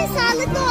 ve sağlıklı olmalı.